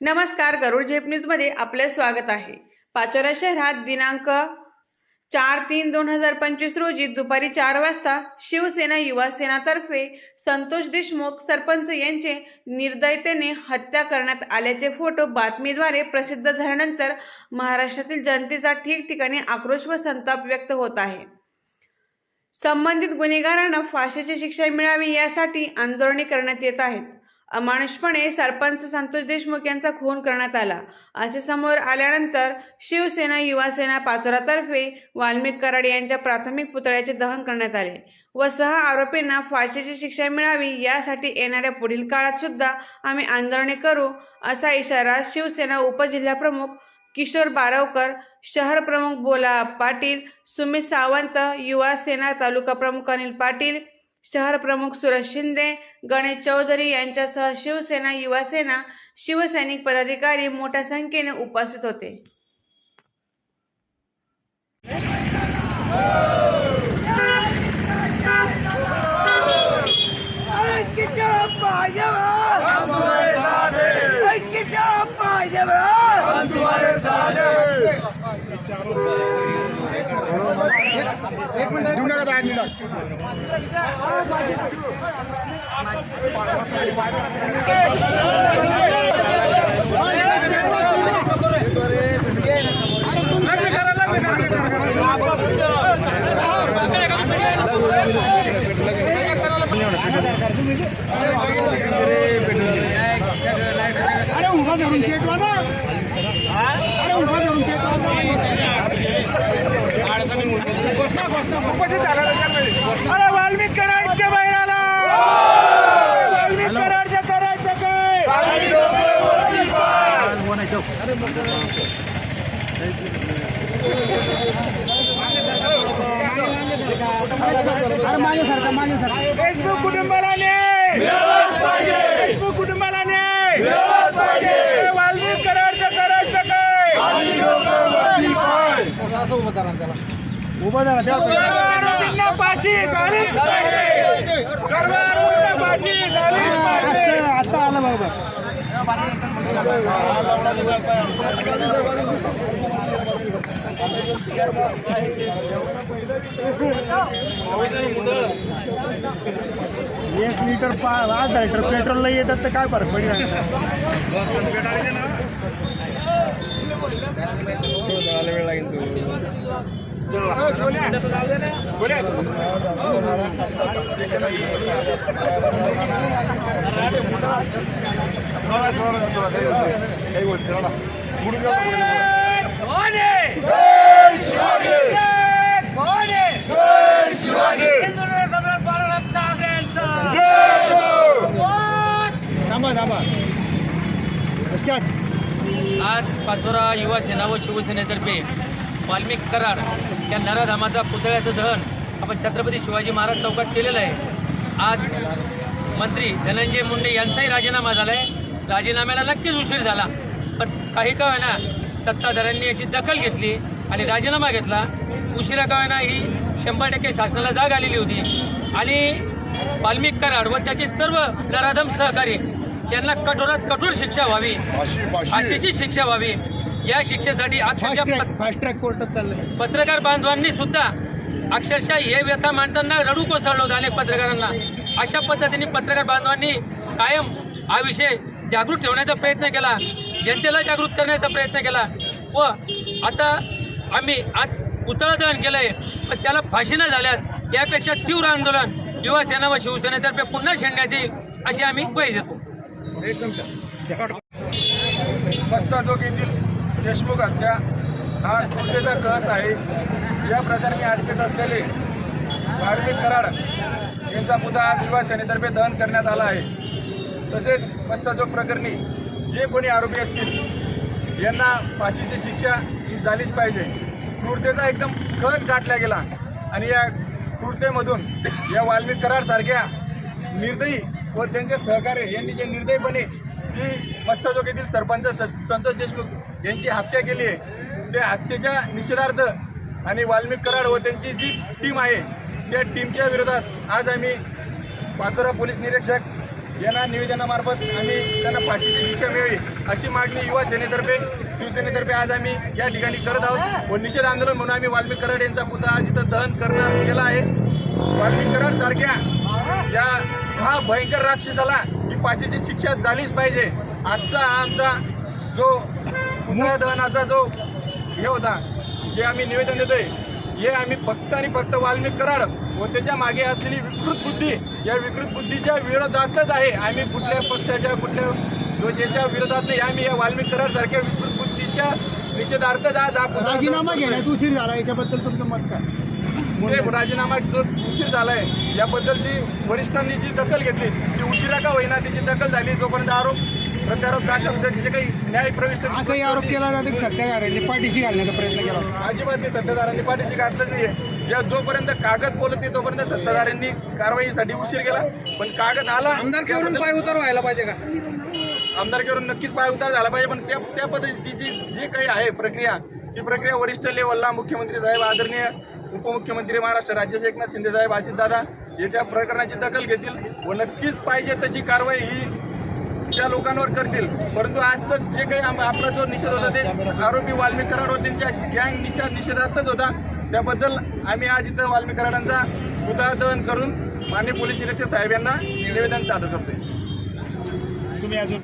नमस्कार गरुड झेप न्यूजमध्ये आपले स्वागत आहे. पाचोरा शहरात दिनांक चार तीन दोन हजार पंचवीस रोजी दुपारी चार वाजता शिवसेना युवा सेनातर्फे संतोष देशमुख सरपंच यांचे निर्दयतेने हत्या करण्यात आल्याचे फोटो बातमीद्वारे प्रसिद्ध झाल्यानंतर महाराष्ट्रातील जनतेचा ठिकठिकाणी आक्रोश व संताप व्यक्त होत आहे. संबंधित गुन्हेगारांना फाशीची शिक्षा मिळावी यासाठी आंदोलने करण्यात येत आहेत. अमानुषपणे सरपंच संतोष देशमुख यांचा खून करण्यात आला. असे समोर आल्यानंतर शिवसेना युवासेना पाचोरातर्फे वाल्मिक कराड यांच्या प्राथमिक पुतळ्याचे दहन करण्यात आले व सहा आरोपींना फाशीची शिक्षा मिळावी यासाठी येणाऱ्या पुढील काळात सुद्धा आम्ही आंदोलने करू असा इशारा शिवसेना उपजिल्हाप्रमुख किशोर बारवकर शहर प्रमुख बोला पाटील सुमित सावंत युवासेना तालुका प्रमुख अनिल पाटील शहर प्रमुख सुरेश शिंदे गणेश चौधरी यांच्यासह शिवसेना युवा सेना शिवसैनिक पदाधिकारी मोठ्या संख्येने उपस्थित होते. ऐक्यच्या पायावर ऐक्यच्या पायावर देऊ नका दहा मिनिटात देशमुख कुटुंबाला देशमुख कुटुंबाला वाल्मिक कराडचं करायचं काय? उभा झाला सर्व आरोपींना फाशी झालीच पाहिजे. सर्व आरोपींना फाशी झालीच पाहिजे. आता आला बरोबर. एक लिटर पा अर्धा लिटर पेट्रोलला येतात तर काय फरक पडेल लागेल तू स्टार्ट आज पाचोरा युवा सेना व शिवसेनेतर्फे वाल्मिक कराड या नराधामाचा पुतळ्याचं दहन आपण छत्रपती शिवाजी महाराज चौकात केलेलं आहे. आज मंत्री धनंजय मुंडे यांचाही राजीनामा झाला आहे राजीनाम्याला नक्कीच उशीर झाला. पण काही का होईना सत्ताधाऱ्यांनी याची दखल घेतली आणि राजीनामा घेतला. उशिरा का होईना ही शंभर टक्के शासनाला जाग आलेली होती. आणि वाल्मिक कराड व त्याचे सर्व नराधम सहकारी यांना कठोरात कठोर शिक्षा व्हावी. फाशीची शिक्षा व्हावी. या शिक्षेसाठी अक्षरशः पत्रकार बांधवांनी सुद्धा अक्षरशः हे व्यथा मांडताना रडू कोसळलं होतं अनेक पत्रकारांना. अशा पद्धतीने पत्रकार बांधवांनी कायम हा विषय जागृत ठेवण्याचा प्रयत्न केला. जनतेला जागृत करण्याचा प्रयत्न केला. व आता आम्ही आज पुतळा दहन केलं आहे पण त्याला फाशी न झाल्यास यापेक्षा तीव्र आंदोलन युवासेना व शिवसेनेतर्फे पुन्हा छेडण्याची अशी आम्ही ग्वाही देतो. बस्साजोग येथील देशमुख हत्या हा कृत्येचा कळस आहे? या प्रकरणी अडकत असलेले भारवी कराड यांचा मुद्दा आज युवा सेनेतर्फे दहन करण्यात आला आहे. तसेच बस्साजोग प्रकरणी जे कोणी आरोपी असतील यांना फाशीची शिक्षा ही झालीच पाहिजे. क्रूरतेचा एकदम कस गाठला गेला आणि या क्रूरतेमधून या वाल्मिक कराडसारख्या निर्दयी व त्यांचे सहकार्य यांनी जे निर्दयीपणे जी मत्स्यजोग येथील सरपंच स- संतोष देशमुख यांची हत्या केली आहे त्या हत्येच्या निषेधार्थ आणि वाल्मिक कराड व त्यांची जी टीम आहे त्या टीमच्या विरोधात आज आम्ही पाचोरा पोलीस निरीक्षक यांना निवेदनामार्फत आम्ही त्यांना फाशीची शिक्षा मिळावी अशी मागणी युवा सेनेतर्फे शिवसेनेतर्फे आज आम्ही या ठिकाणी करत आहोत. व निषेध आंदोलन म्हणून आम्ही वाल्मिक कराड यांचा पुतळा आज इथं दहन करणं केला आहे. वाल्मिक कराड सारख्या या हा भयंकर राक्षसाला ही फाशीची शिक्षा झालीच पाहिजे. आजचा आमचा जो पुतळा दहनाचा जो हे होता जे आम्ही निवेदन देतोय हे आम्ही फक्त आणि फक्त वाल्मिक कराड व त्याच्यामागे असलेली विकृत बुद्धी या विकृत बुद्धीच्या विरोधातच आहे. आम्ही कुठल्या पक्षाच्या कुठल्या दोषाच्या विरोधात नाही आम्ही या वाल्मिक कराड सारख्या विकृत बुद्धीच्या निषेधार्थच आज आपण राजीनामा घेण्यात उशीर झाला याच्याबद्दल तुमचं मत काय? राजीनामा जो उशीर झालाय याबद्दलची वरिष्ठांनी जी दखल घेतली ती उशिरा का होईना त्याची दखल झाली जोपर्यंत आरोप प्रत्यारोप दाखल जे जे काही न्याय प्रविष्ट असाही आरोप केला जातो की पाठीशी घालण्याचा प्रयत्न केला. अजिबात नाही सत्ताधाऱ्यांनी पाठीशी घातलंच नाहीये. ज्या जोपर्यंत कागद बोलत नाही तोपर्यंत सत्ताधाऱ्यांनी कारवाईसाठी उशीर केला. पण कागद आला आमदारकीवरून पाय उतार व्हायला पाहिजे का? आमदारकीवरून नक्कीच पाय उतार झाला पाहिजे पण त्या त्या पद्धतीची जी काही आहे प्रक्रिया ती प्रक्रिया वरिष्ठ लेवलला मुख्यमंत्री साहेब आदरणीय उपमुख्यमंत्री महाराष्ट्र राज्याचे एकनाथ शिंदे साहेब अजितदादा हे त्या प्रकरणाची दखल घेतील व नक्कीच पाहिजे तशी कारवाई ही त्या लोकांवर करतील परंतु आजचं जे काही आम- आपला जो निषेध होता ते आरोपी वाल्मिक कराड व त्यांच्या गँगच्या निषेधार्थच होता. त्याबद्दल आम्ही आज इथं वाल्मिक कराडांचा पुतळा दहन करून माननीय पोलीस निरीक्षक साहेब यांना निवेदन सादर करतोय. तुम्ही अजून